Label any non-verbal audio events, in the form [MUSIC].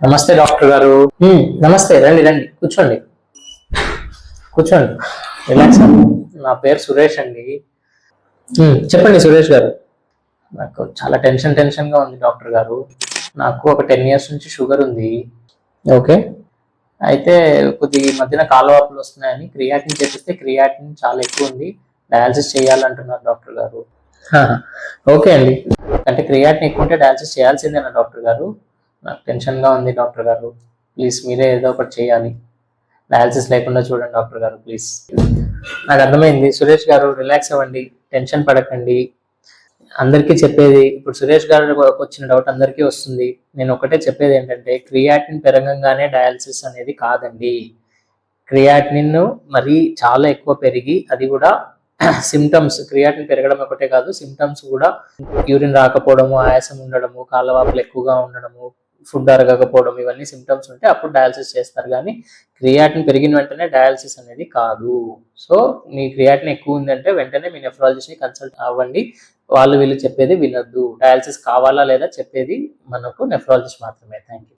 నమస్తే డాక్టర్ గారు. నమస్తే. రండి రండి. కూర్చోండి. కూర్చోండి. రిలాక్స్. నా పేరు సురేష్ అండి. చెప్పండి సురేష్ గారు. నాకు చాలా టెన్షన్ టెన్షన్గా ఉంది డాక్టర్ గారు. నాకు ఒక టెన్ ఇయర్స్ నుంచి షుగర్ ఉంది. ఓకే. అయితే కొద్దిగా ఈ మధ్యన కాలువాపులు వస్తున్నాయని క్రియాటిన్ చేపిస్తే క్రియాటిన్ చాలా ఎక్కువ ఉంది. డయాలసిస్ చేయాలంటున్నారు డాక్టర్ గారు. ఓకే అండి. అంటే క్రియాటిన్ ఎక్కువ ఉంటే డయాలసిస్ చేయాల్సిందేనా డాక్టర్ గారు? నాకు టెన్షన్గా ఉంది డాక్టర్ గారు. ప్లీజ్ మీరే ఏదో ఒకటి చేయాలి. డయాలసిస్ లేకుండా చూడండి డాక్టర్ గారు ప్లీజ్ నాకు అర్థమైంది. సురేష్ గారు రిలాక్స్ అవ్వండి. టెన్షన్ పడకండి. అందరికీ చెప్పేది ఇప్పుడు సురేష్ గారు వచ్చిన డౌట్ అందరికీ వస్తుంది. నేను ఒకటే చెప్పేది ఏంటంటే క్రియాటిన్ పెరగంగానే డయాలసిస్ అనేది కాదండి. క్రియాటిన్ మరీ చాలా ఎక్కువ పెరిగి అది కూడా [CLEARS THROAT] సిమ్టమ్స్ క్రియాటిన్ పెరగడం ఒకటే కాదు సిమ్టమ్స్ కూడా యూరిన్ రాకపోవడము ఆయాసం ఉండడము కాళ్ళవాపులు ఎక్కువగా ఉండడము ఫుడ్ అరగకపోవడం ఇవన్నీ సిమ్టమ్స్ ఉంటే అప్పుడు డయాలసిస్ చేస్తారు. కానీ క్రియాటిన్ పెరిగిన వెంటనే డయాలసిస్ అనేది కాదు. సో మీ క్రియాటిన్ ఎక్కువ ఉందంటే వెంటనే మీ నెఫ్రాలజిస్ట్ని కన్సల్ట్ అవ్వండి. వాళ్ళు వీళ్ళు చెప్పేది వినొద్దు. డయాలసిస్ కావాలా లేదా చెప్పేది మనకు నెఫ్రాలజిస్ట్ మాత్రమే. Thank you